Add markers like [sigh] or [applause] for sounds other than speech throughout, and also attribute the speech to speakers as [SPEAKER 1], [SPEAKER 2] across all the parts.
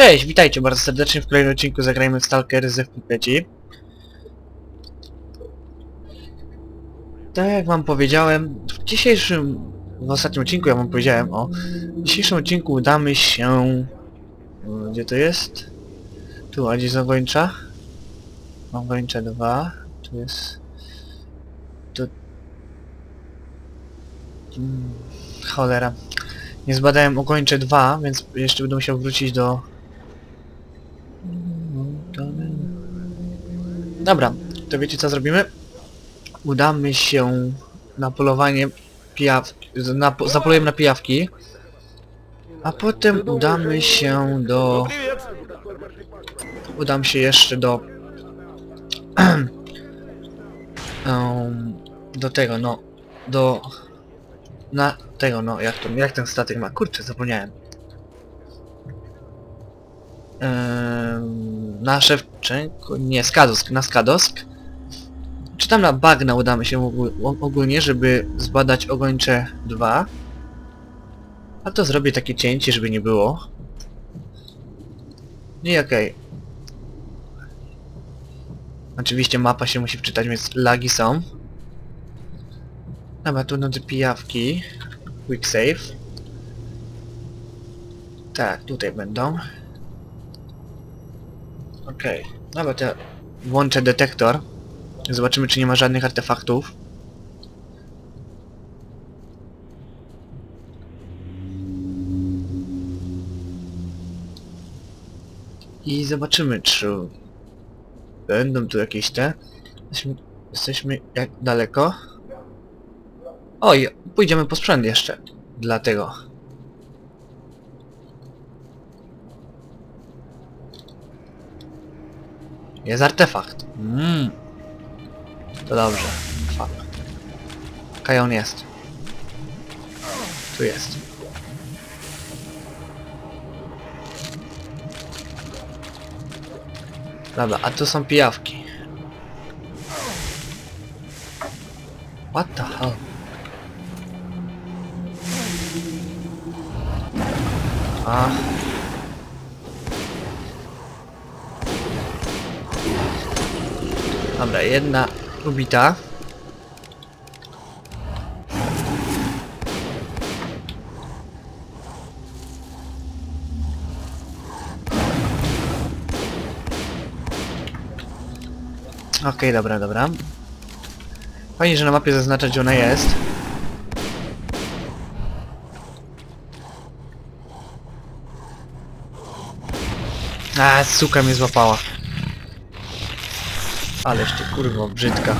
[SPEAKER 1] Cześć, witajcie bardzo serdecznie w kolejnym odcinku Zagrajmy w Stalker z FPG. Tak jak wam powiedziałem, w dzisiejszym, w ostatnim odcinku ja wam powiedziałem o, w dzisiejszym odcinku udamy się... Gdzie to jest? Tu, a gdzie zagończa? Mam gończe 2, tu jest... Tu... Hmm, cholera. Nie zbadałem ogończe 2, więc jeszcze będę musiał wrócić do... Dobra, to wiecie co zrobimy? Udamy się na polowanie pijaw... Na, po- zapolujemy na pijawki. A potem udamy się do... Udam się jeszcze do... [clears throat] Do tego, no... Do... Na tego, no, jak to, jak ten statek ma? Kurczę, zapomniałem. Na Szewczenko, nie, Skadosk, na Skadosk. Czy tam na Bagna udamy się ogólnie, żeby zbadać ogończe 2. A to zrobię takie cięcie, żeby nie było. No i okej. Oczywiście mapa się musi wczytać, więc lagi są. Dobra, tu te pijawki. Quick save. Tak, tutaj będą. Okej. Dobra, to ja włączę detektor. Zobaczymy, czy nie ma żadnych artefaktów. I zobaczymy, czy będą tu jakieś te... Jesteśmy, jesteśmy jak daleko? Oj, pójdziemy po sprzęt jeszcze. Dlatego. Jest artefakt. Mmm. To dobrze. Fuck. Kaj on jest? Tu jest. Dobra, a tu są pijawki. What the jedna ubita. Okej, dobra, dobra. Fajnie, że na mapie zaznacza, gdzie ona jest. A, suka mnie złapała. Ależ ty kurwo, brzydka.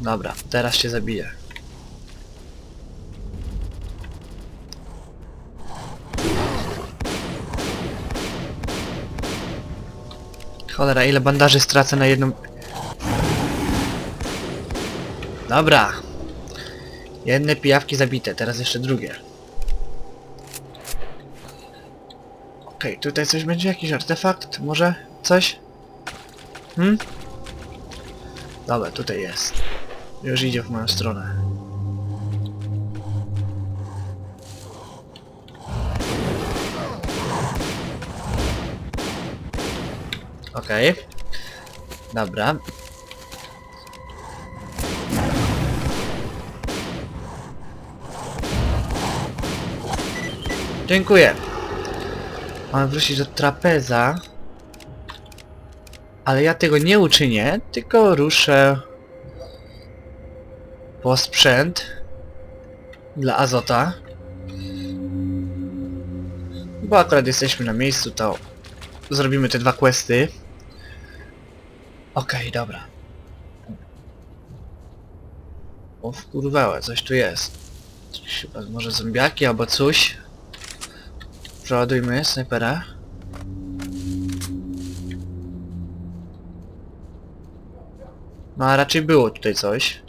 [SPEAKER 1] Dobra, teraz się zabiję. Cholera, ile bandaży stracę na jedną... Dobra. Jedne pijawki zabite, teraz jeszcze drugie. Okej, tutaj coś będzie, jakiś artefakt, może coś? Hmm? Dobra, tutaj jest. Już idzie w moją stronę. Okej. Dobra. Dziękuję. Mam wrócić do trapeza. Ale ja tego nie uczynię, tylko ruszę po sprzęt dla Azota. Bo akurat jesteśmy na miejscu, to zrobimy te dwa questy. Okej, dobra. O wkurwałe, coś tu jest. Chyba może zombiaki albo coś. Przeładujmy snajpera. No a raczej było tutaj coś.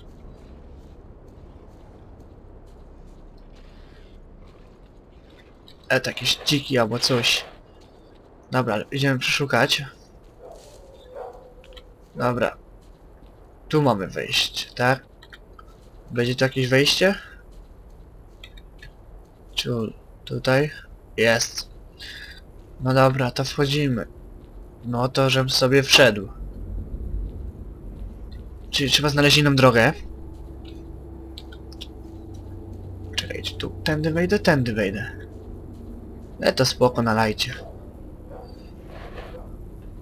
[SPEAKER 1] E, to jakieś dziki albo coś. Dobra, idziemy przeszukać. Dobra. Tu mamy wejście, tak? Będzie tu jakieś wejście? Ciul, tutaj? Jest. No dobra, to wchodzimy. No to, żebym sobie wszedł. Czyli trzeba znaleźć inną drogę. Czekajcie, tu tędy wejdę, tędy wejdę. E to spoko na lajcie.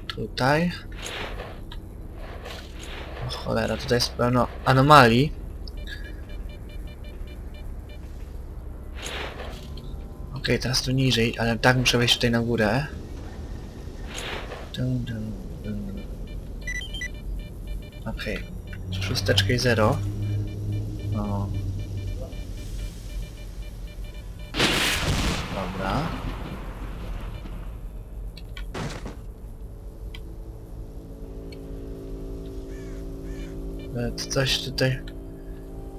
[SPEAKER 1] Tutaj. O cholera, tutaj jest pełno anomalii. Okej, teraz tu niżej, ale tak muszę wejść tutaj na górę. Okej. Szósteczkę i zero. O. Dobra. E, Coś tutaj...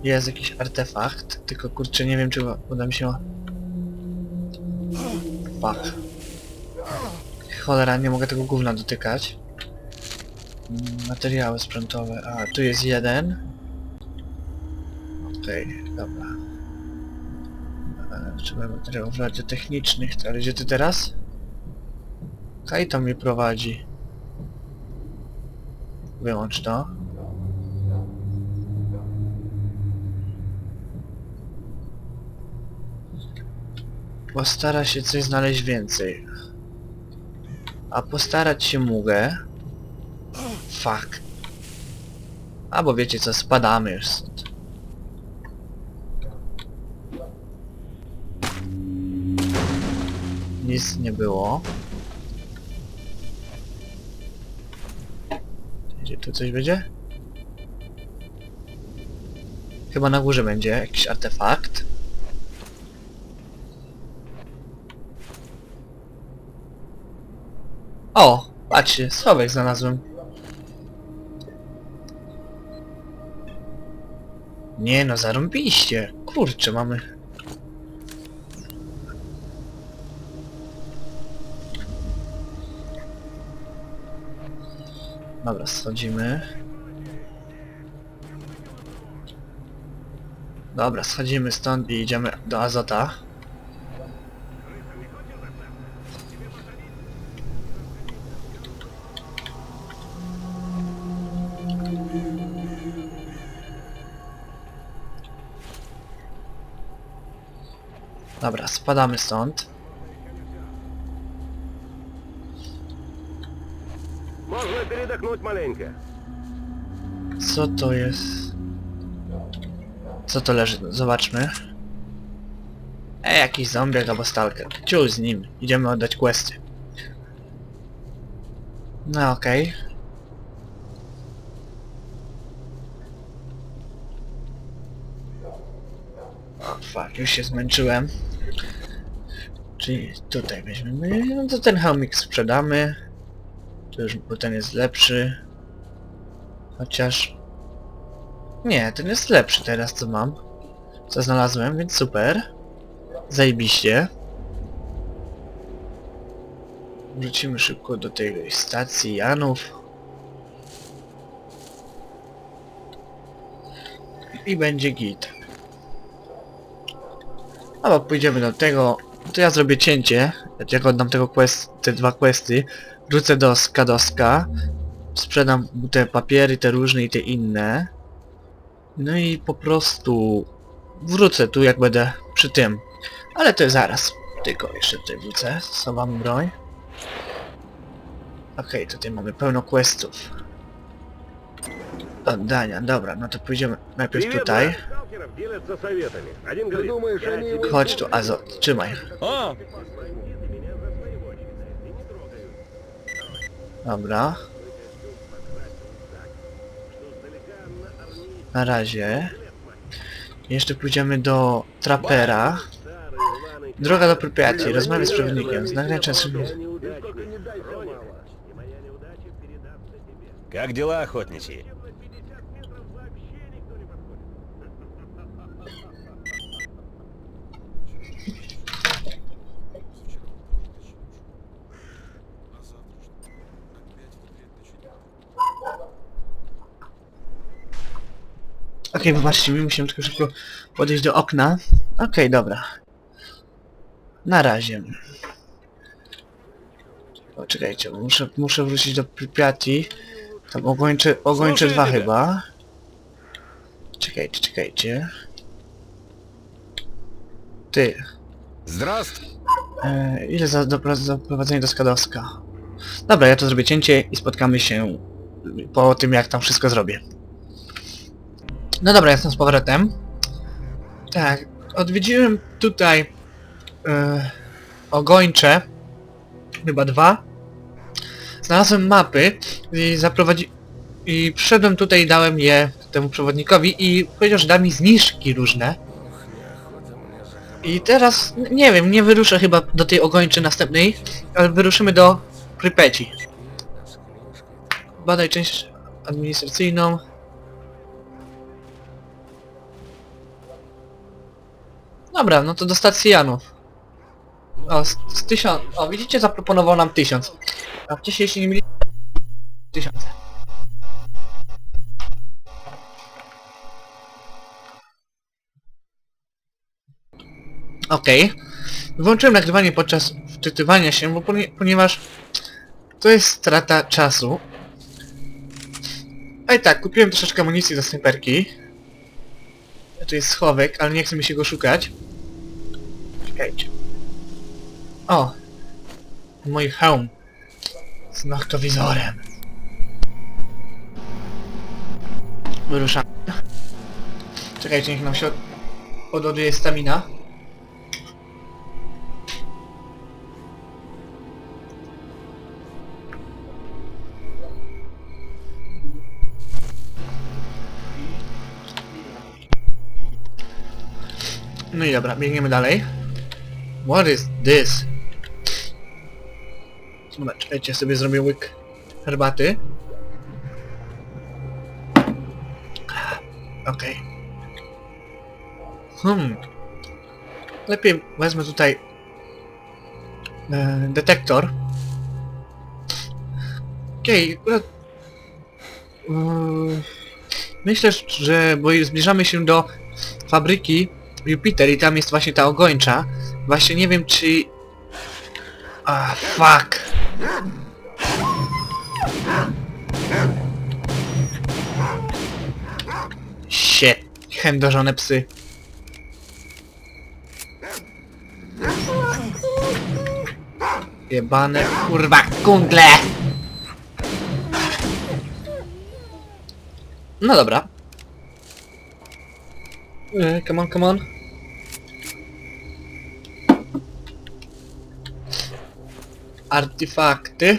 [SPEAKER 1] Jest jakiś artefakt, tylko kurczę nie wiem czy uda mi się... Cholera, nie mogę tego gówna dotykać. Mm, Materiały sprzętowe. A, tu jest jeden. Okej, dobra. E, Trzeba materiałów radiotechnicznych, ale gdzie ty teraz? Kaj to mnie prowadzi. Wyłącz to. Postara się coś znaleźć więcej. A postarać się mogę. Fuck. Albo wiecie co, spadamy już stąd. Nic nie było. Gdzie tu coś będzie? Chyba na górze będzie jakiś artefakt. O! Patrzcie, schowek znalazłem. Nie no, zarąbiście. Kurczę, mamy... Dobra, schodzimy. Dobra, schodzimy stąd i idziemy do Azota. Dobra, spadamy stąd.
[SPEAKER 2] Можно передохнуть маленько.
[SPEAKER 1] Co to jest? Co to leży? Zobaczmy. E, jakiś zombiak albo stalker. Ciul z nim. Idziemy oddać questy. No okej. O Już się zmęczyłem. Czyli tutaj weźmiemy, no to ten hełmik sprzedamy. To już, bo ten jest lepszy. Chociaż... Nie, ten jest lepszy teraz co mam. Co znalazłem, więc super. Zajebiście. Wrócimy szybko do tej stacji Janów. I będzie git. No Albo pójdziemy do tego, to ja zrobię cięcie, jak oddam tego quest, te dwa questy, wrócę do skadoska. sprzedam te papiery, te różne i te inne. No i po prostu wrócę tu jak będę przy tym. Ale to zaraz. Tylko jeszcze tutaj wrócę, schowam broń. Okej, okay, tutaj mamy pełno questów. Oddania, dobra, no to pójdziemy najpierw tutaj
[SPEAKER 2] два сталкеров делятся советами. Один говорит,
[SPEAKER 3] думаешь,
[SPEAKER 2] «Я
[SPEAKER 3] они
[SPEAKER 2] тебе
[SPEAKER 1] Chodź tu, Azot, trzymaj.
[SPEAKER 3] А,
[SPEAKER 1] Dobra. Na razie. Jeszcze pójdziemy do Trapera.
[SPEAKER 2] старый рваный
[SPEAKER 1] Droga do Prypiaci, rozmawiaj z przewodnikiem. Znagraj czas...
[SPEAKER 2] неудачник.
[SPEAKER 3] только не дай
[SPEAKER 2] Роник,
[SPEAKER 3] мало.
[SPEAKER 2] и моя неудача передастся тебе.
[SPEAKER 3] Как дела, охотничьи?
[SPEAKER 1] Okej, okay, wybaczcie mi, musimy tylko szybko podejść do okna. Okej, okay, dobra. Na razie. Poczekajcie, muszę, muszę wrócić do Pripyati. Tam ogończe,
[SPEAKER 2] ogończe
[SPEAKER 1] dwa chyba. Czekajcie, czekajcie. Ty.
[SPEAKER 3] Zdrast.
[SPEAKER 1] E, ile za doprowadzenie do Skadowska? Dobra, ja to zrobię cięcie i spotkamy się po tym, jak tam wszystko zrobię. No dobra, jestem z powrotem. Tak, odwiedziłem tutaj e, ogończe, chyba dwa. Znalazłem mapy i zaprowadzi... I przyszedłem tutaj i dałem je temu przewodnikowi i powiedział, że da mi zniżki różne. I teraz, nie wiem, nie wyruszę chyba do tej ogończy następnej, ale wyruszymy do Prypeci. Badaj część administracyjną. Dobra, no to do stacji Janów. O, z, z tysiąc... O, widzicie, zaproponował nam tysiąc. A wcześniej jeśli nie mieli... Tysiąc. Okej. Wyłączyłem nagrywanie podczas wczytywania się, bo ponie, ponieważ to jest strata czasu. A i tak, kupiłem troszeczkę amunicji do snajperki. Tu jest schowek, ale nie chcę mi się go szukać. O! Mój hełm. Z noktowizorem. Wyruszamy. Czekajcie, niech nam się od- stamina. No i dobra, biegniemy dalej. What is this? Dobra, sobie zrobię łyk herbaty. Okej. Hmm. Lepiej wezmę tutaj e, detektor. Okej, akurat... Yy, myślę, że bo zbliżamy się do fabryki Jupiter i tam jest właśnie ta ogończa. Właśnie nie wiem czy... Ah, fuck. Shit. Chędożone psy. Jebane kurwa kundle! No dobra. E, come on, come on. Artefakty.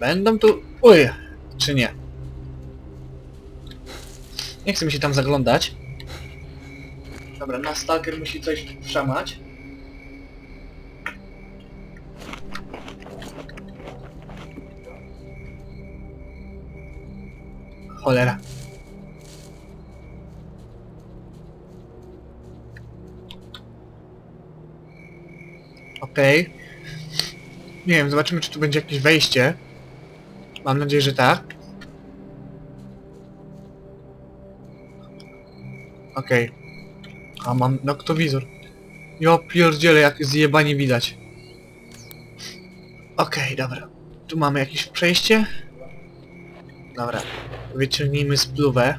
[SPEAKER 1] Będą tu... Uj, czy nie? Nie chcę mi się tam zaglądać. Dobra, na stalker musi coś wszamać. Cholera. Okej. Nie wiem, zobaczymy czy tu będzie jakieś wejście. Mam nadzieję, że tak. Okej. A mam noktowizor. Ja pierdzielę jak zjebanie widać. Okej, dobra. Tu mamy jakieś przejście. Dobra. Wyciągnijmy spluwę.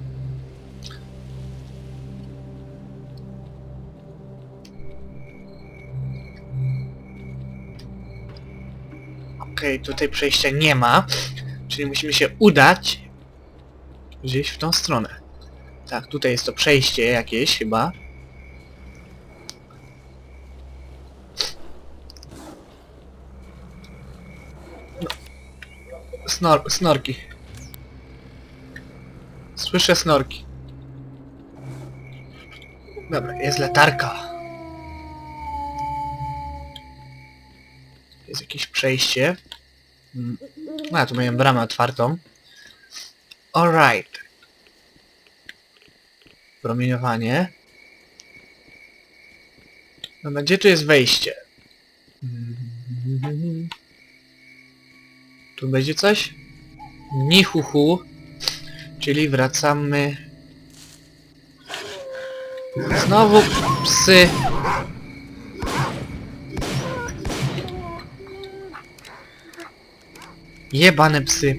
[SPEAKER 1] Okej, tutaj przejścia nie ma. Czyli musimy się udać gdzieś w tą stronę. Tak, tutaj jest to przejście jakieś chyba. No. Snor snorki. Słyszę snorki. Dobra, jest latarka. Jest jakieś przejście. Mm. A, tu miałem bramę otwartą. Alright. Promieniowanie. Dobra, gdzie tu jest wejście? Tu będzie coś? Nichuchu. Czyli wracamy... Znowu psy. Jebane psy.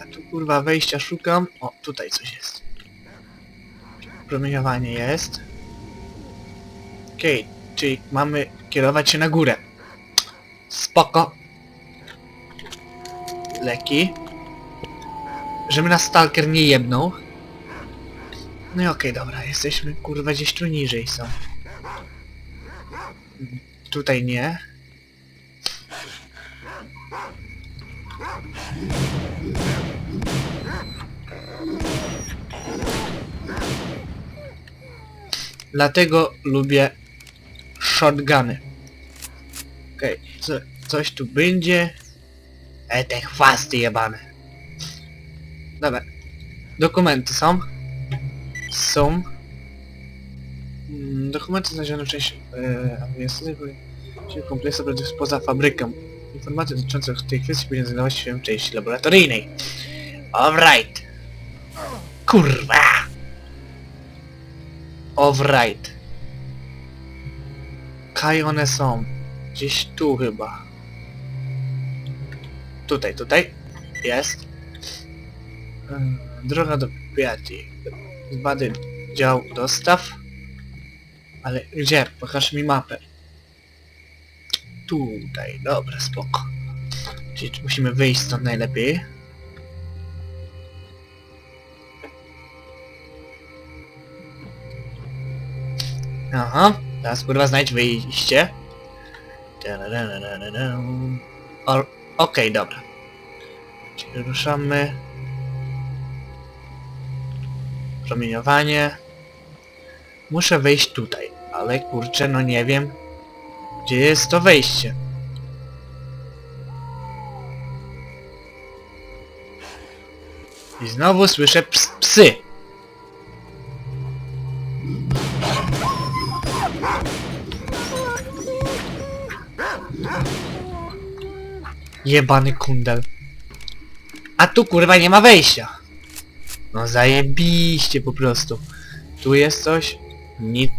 [SPEAKER 1] A tu kurwa wejścia szukam. O, tutaj coś jest. Promieniowanie jest. Okej, czyli mamy kierować się na górę. Spoko. Leki. Żeby nas stalker nie jebnął. No i okej, dobra, jesteśmy kurwa gdzieś tu niżej są. Tutaj nie. Dlatego lubię shotguny. Okej, co, coś tu będzie. E, te chwasty jebane. Dobra. Dokumenty są. Są. Mm, Dokumenty znalezione w części e, kompleksu poza fabryką. Informacje dotyczące tej kwestii powinny znajdować się w części laboratoryjnej. Alright. Kurwa! Alright. Kaj one są? Gdzieś tu chyba. Tutaj, tutaj. Jest. Ym, Droga do Piatti. Zbady dział dostaw. Ale gdzie? Pokaż mi mapę. Tutaj, dobra, spoko. Czyli musimy wyjść stąd najlepiej. Aha, teraz kurwa znajdź wyjście. Okej, dobra. Czyli ruszamy. Promieniowanie. Muszę wejść tutaj, ale kurczę, no nie wiem, gdzie jest to wejście. I znowu słyszę ps psy. Jebany kundel. A tu kurwa nie ma wejścia. No zajebiście po prostu. Tu jest coś? Nic